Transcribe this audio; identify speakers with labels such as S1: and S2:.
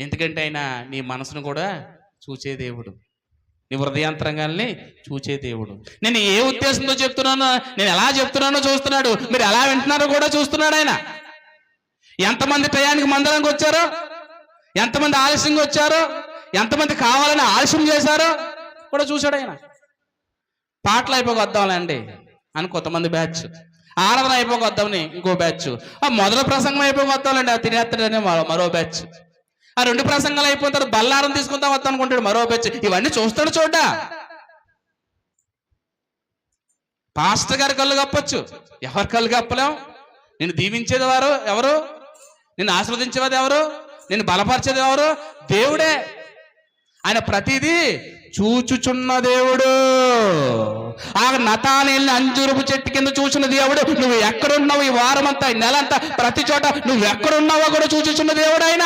S1: ఎందుకంటే ఆయన నీ మనసును కూడా చూచే దేవుడు. నీ హృదయాంతరంగాల్ని చూచే దేవుడు. నేను ఏ ఉద్దేశంతో చెప్తున్నానో నేను ఎలా చెప్తున్నానో చూస్తున్నాడు. మీరు ఎలా వింటున్నారో కూడా చూస్తున్నాడు ఆయన. ఎంతమంది టయానికి మందిరానికి వచ్చారో ఎంతమంది ఆలస్యంగా వచ్చారో ఎంతమంది కావాలని ఆలస్యం చేశారో కూడా చూశాడు ఆయన. పాటలు అయిపోక వద్దాంలేండి అని కొంతమంది బ్యాచ్. ఆరాధన అయిపోక వద్దామని ఇంకో బ్యాచ్. ఆ మొదటి ప్రసంగం అయిపోక వద్దాంలేండి ఆ తినేస్తాడని మరో బ్యాచ్. ఆ రెండు ప్రసంగాలు అయిపోయిన తర్వాత బల్లారం తీసుకుందాం వద్దాం అనుకుంటాడు మరో పెచ్చి ఇవన్నీ చూస్తాడు చూడ్డా. పాస్టర్ గారి కళ్ళు కప్పచ్చు. ఎవరి కళ్ళు కప్పలేం? నేను దీవించేది వారు ఎవరు? నేను ఆస్వాదించేవారు ఎవరు? నేను బలపరిచేది ఎవరు? దేవుడే. ఆయన ప్రతిదీ చూచుచున్న దేవుడు. ఆ నతానేళ్ళని అంజురుపు చెట్టు కింద చూసిన దేవుడు. నువ్వు ఎక్కడున్నావు ఈ వారమంతా నెలంతా ఈ నెల అంతా ప్రతి చోట నువ్వు ఎక్కడున్నావో కూడా చూచుచున్న దేవుడు ఆయన.